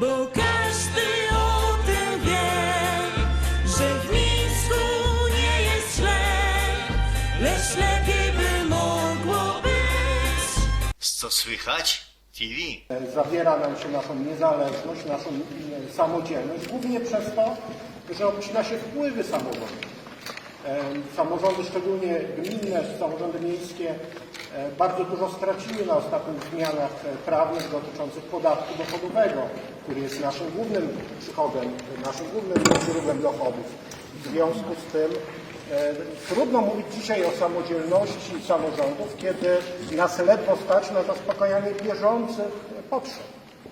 Bo każdy o tym wie, że w Mińsku nie jest źle, lecz lepiej by mogło być. Co słychać? TV. zabiera nam się naszą niezależność, naszą e, samodzielność, głównie przez to, że obcina się wpływy samorządu. E, Samorządy, szczególnie gminne, samorządy miejskie, e, bardzo dużo straciły na ostatnich zmianach e, prawnych dotyczących podatku dochodowego, który jest naszym głównym przychodem, naszym głównym źródłem dochodów. W związku z tym e, trudno mówić dzisiaj o samodzielności samorządów, kiedy nas ledwo stać na zaspokajanie bieżących potrzeb,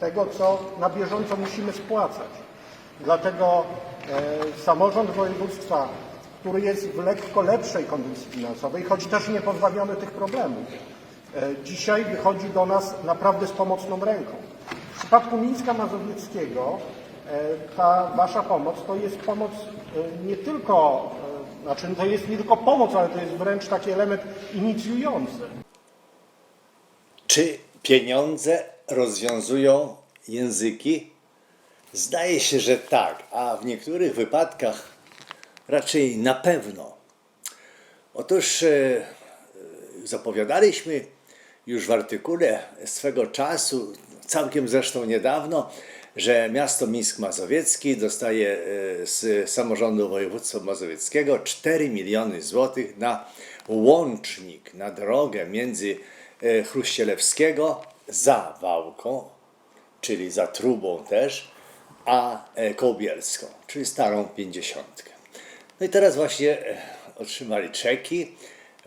tego, co na bieżąco musimy spłacać. Dlatego e, samorząd województwa, który jest w lekko lepszej kondycji finansowej, choć też nie pozbawiony tych problemów, e, dzisiaj wychodzi do nas naprawdę z pomocną ręką. W przypadku Mińska Mazowieckiego e, ta Wasza pomoc to jest pomoc e, nie tylko, znaczy to jest nie tylko pomoc, ale to jest wręcz taki element inicjujący. Czy pieniądze rozwiązują języki? Zdaje się, że tak, a w niektórych wypadkach raczej na pewno. Otóż e, zapowiadaliśmy już w artykule swego czasu, całkiem zresztą niedawno, że miasto Mińsk Mazowiecki dostaje e, z samorządu województwa mazowieckiego 4 miliony złotych na łącznik, na drogę między e, Chruścielewskiego za Wałką, czyli za Trubą też, a Kołbielską, czyli starą pięćdziesiątkę. No i teraz właśnie e, otrzymali czeki,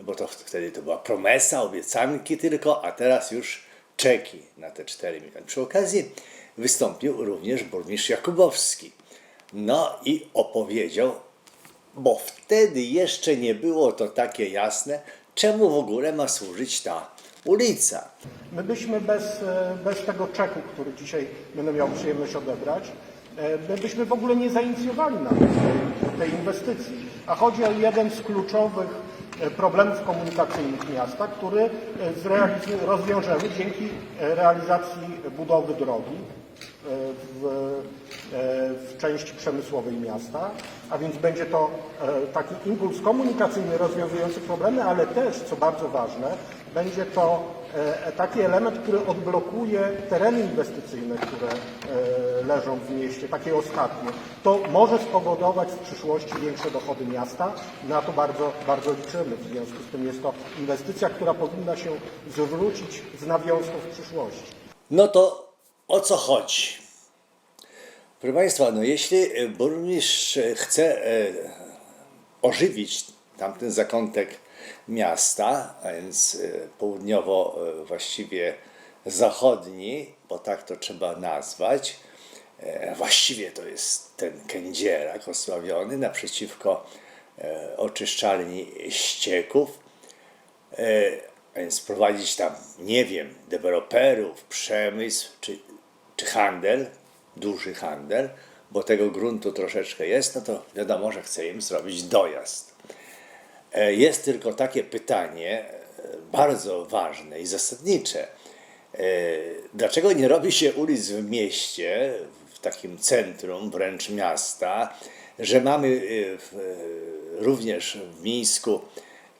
bo to wtedy to była promesa, obiecanki tylko, a teraz już czeki na te 4 miliony. Przy okazji wystąpił również burmistrz Jakubowski. No i opowiedział, bo wtedy jeszcze nie było to takie jasne, czemu w ogóle ma służyć ta ulica. My byśmy bez, e, bez tego czeku, który dzisiaj będę miał przyjemność odebrać, e, my byśmy w ogóle nie zainicjowali nawet tej, tej inwestycji. A chodzi o jeden z kluczowych e, problemów komunikacyjnych miasta, który e, rozwiążemy dzięki e, realizacji budowy drogi w, e, w części przemysłowej miasta, a więc będzie to e, taki impuls komunikacyjny rozwiązujący problemy, ale też, co bardzo ważne, będzie to e, taki element, który odblokuje tereny inwestycyjne, które e, leżą w mieście, takie ostatnie. To może spowodować w przyszłości większe dochody miasta. Na to bardzo, bardzo liczymy. W związku z tym jest to inwestycja, która powinna się zwrócić z nawiązką w przyszłości. No to o co chodzi? Proszę Państwa, no jeśli e, burmistrz chce e, ożywić tamten zakątek miasta, a więc e, południowo właściwie zachodni, bo tak to trzeba nazwać, właściwie to jest ten kędzierak osławiony naprzeciwko oczyszczalni ścieków, więc prowadzić tam, nie wiem, deweloperów, przemysł czy, czy handel, duży handel, bo tego gruntu troszeczkę jest, no to wiadomo, że chce im zrobić dojazd. E, Jest tylko takie pytanie, e, bardzo ważne i zasadnicze. E, Dlaczego nie robi się ulic w mieście, w takim centrum wręcz miasta, że mamy w, również w Mińsku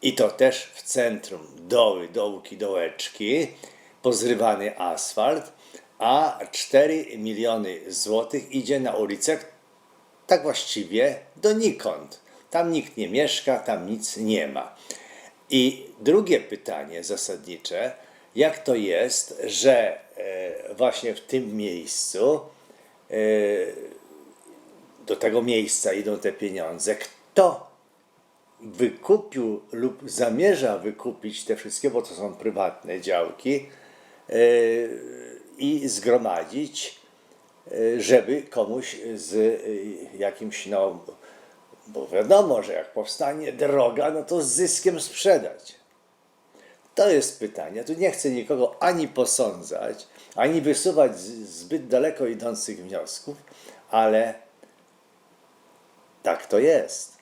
i to też w centrum doły, dołki, dołeczki, pozrywany asfalt, a 4 miliony złotych idzie na ulicę, tak właściwie donikąd. Tam nikt nie mieszka, tam nic nie ma. I drugie pytanie zasadnicze, jak to jest, że e, właśnie w tym miejscu e, do tego miejsca idą te pieniądze, kto wykupił lub zamierza wykupić te wszystkie, bo to są prywatne działki, e, i zgromadzić, e, żeby komuś z e, jakimś, no, bo wiadomo, że jak powstanie droga, no to z zyskiem sprzedać. To jest pytanie. Tu nie chcę nikogo ani posądzać, ani wysuwać zbyt daleko idących wniosków, ale tak to jest.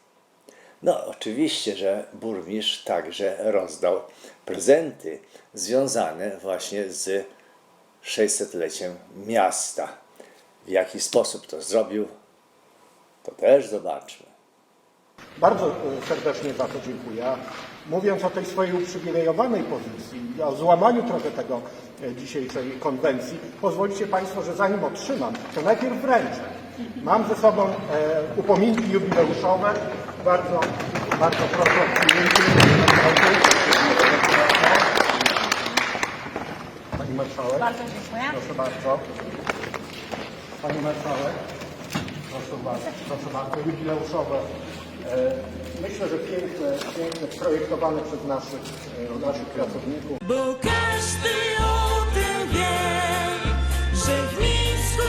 No, oczywiście, że burmistrz także rozdał prezenty związane właśnie z 600-leciem miasta. w jaki sposób to zrobił, to też zobaczmy. Bardzo e, serdecznie za to dziękuję. Mówiąc o tej swojej uprzywilejowanej pozycji o złamaniu trochę tego e, dzisiejszej konwencji, pozwolicie Państwo, że zanim otrzymam, to najpierw wręczę. Mam ze sobą e, upominki jubileuszowe. Bardzo, bardzo proszę o przyjęcie. Marszałek. Bardzo dziękuję. Proszę bardzo. Pani Marszałek. Proszę bardzo, proszę bardzo, jubileuszowe. E, Myślę, że piękne, piękne, projektowane przez naszych, e, naszych pracowników. Bo każdy o tym wie, że w Mińsku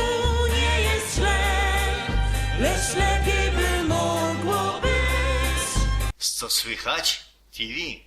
nie jest źle, lecz lepiej by mogło być. Co słychać? TV.